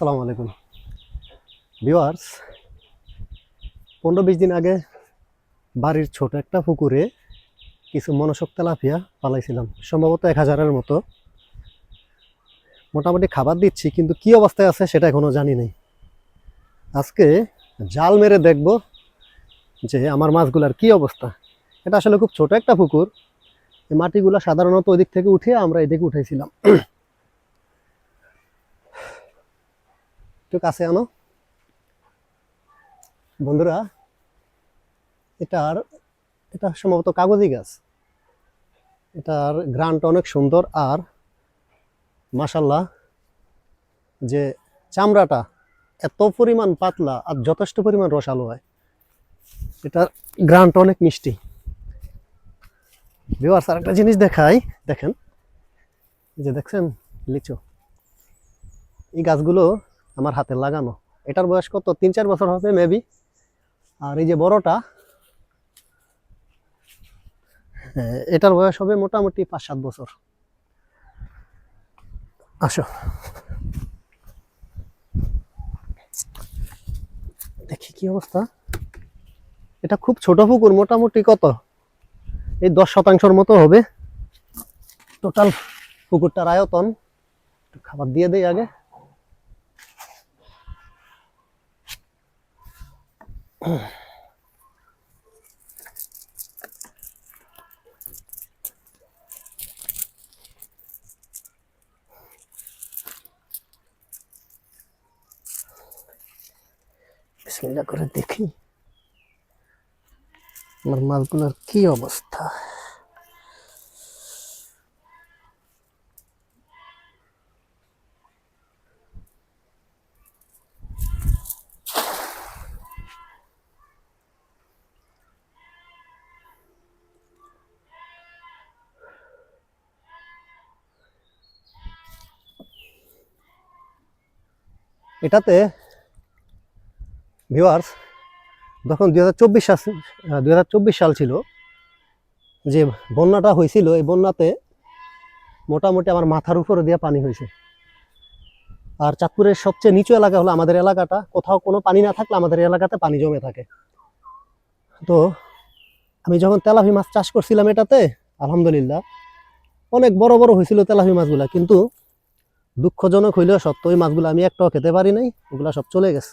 আসসালামু আলাইকুম। ভিওয়ার্স পনেরো বিশ দিন আগে বাড়ির ছোট একটা পুকুরে কিছু মনসক তেলাপিয়া পালাইছিলাম, সম্ভবত এক হাজারের মতো। মোটামুটি খাবার দিচ্ছি, কিন্তু কি অবস্থায় আছে সেটা এখনও জানি নাই। আজকে জাল মেরে দেখব যে আমার মাছগুলার কি অবস্থা। এটা আসলে খুব ছোট একটা পুকুর। মাটিগুলো সাধারণত ওই দিক থেকে উঠিয়ে আমরা এদিকে উঠাইছিলাম। একটু কাছে আনো। বন্ধুরা এটার এটা সম্ভবত কাগজি গাছ। এটার গ্রানটা অনেক সুন্দর আর মাসাল্লাহ যে চামড়াটা এত পরিমাণ পাতলা আর যথেষ্ট পরিমাণ রসালো হয়, এটার গ্রানটা অনেক মিষ্টি। ভিওয়ার্স আর একটা জিনিস দেখাই, দেখেন। যে দেখছেন, লিচু। এই গাছগুলো আমার হাতে লাগানো। এটার বয়স কত? তিন চার বছর হবে মেবি আর এই যে বড়টা হ্যাঁ, এটার বয়স হবে মোটামুটি পাঁচ সাত বছর। আসো। দেখি কি অবস্থা। এটা খুব ছোট পুকুর মোটামুটি কত? এই দশ শতাংশের মতো হবে। টোটাল পুকুরটার আয়তন খাবার দিয়ে দেই আগে। বিসমিল্লাহ করে দেখি আমার মাছগুলোর কি অবস্থা এটাতে ভিওয়ার্স যখন দুই হাজার চব্বিশ সাল চব্বিশ সাল ছিল, যে বন্যাটা হয়েছিল, এই বন্যাতে মোটামুটি আমার মাথার উপরে দিয়ে পানি হয়েছে। আর চাঁদপুরের সবচেয়ে নিচু এলাকা হলো আমাদের এলাকাটা। কোথাও কোনো পানি না থাকলে আমাদের এলাকাতে পানি জমে থাকে। তো আমি যখন তেলাভি মাছ চাষ করছিলাম এটাতে, আলহামদুলিল্লাহ, অনেক বড় বড় হয়েছিল তেলাভি মাছগুলা, কিন্তু দুঃখজনক হইলেও সত্য, ওই মাছগুলো আমি একটাও খেতে পারি নাই, ওগুলা সব চলে গেছে।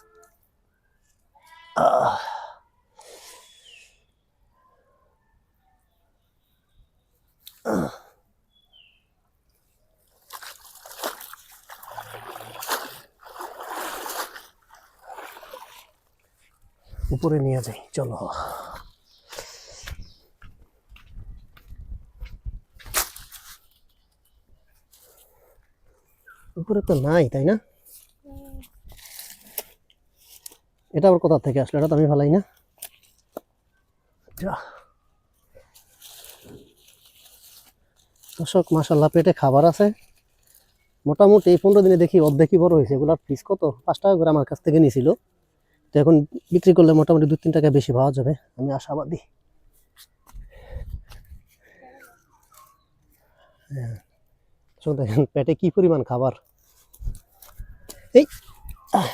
উপরে নিয়ে যাই, চলো উপরে তো নাই, তাই না? এটা আবার কোথা থেকে আসলো? এটা তো আমি ভালাই না। দর্শক মাসাল্লাহ পেটে খাবার আছে। মোটামুটি এই পনেরো দিনে দেখি অর্ধেকই বড় হয়েছে। এগুলোর পিস কত? পাঁচ টাকা করে আমার কাছ থেকে নিয়েছিল তো এখন বিক্রি করলে মোটামুটি দু তিন টাকা বেশি পাওয়া যাবে। আমি আশাবাদী। হ্যাঁ। দেখেন, পেটে কি পরিমাণ খাবার? এই আহ।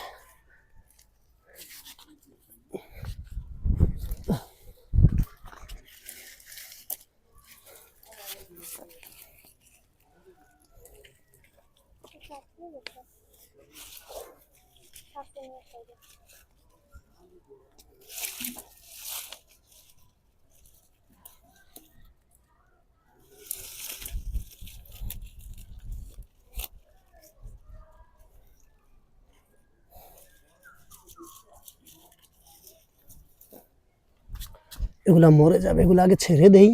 এগুলা মরে যাবে, এগুলো আগে ছেড়ে দেই।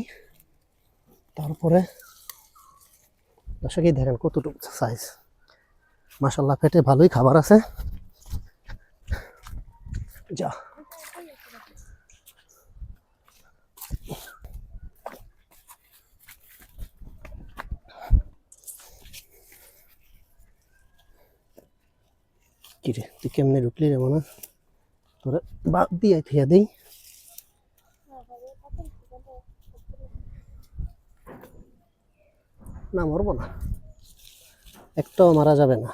তারপরে দর্শকই দেখেন কতটুকু সাইজ মাসাল্লাহ পেটে ভালোই খাবার আছে। যা। কিরে, তুই কেমনে ঢুকলি রে মনে? তোরা বাদ দিয়ে থিয়া দেই। না, মরবো না। একটাও মারা যাবে না।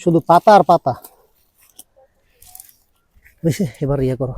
শুধু পাতা আর পাতা। বেশি, এবার ইয়ে করো।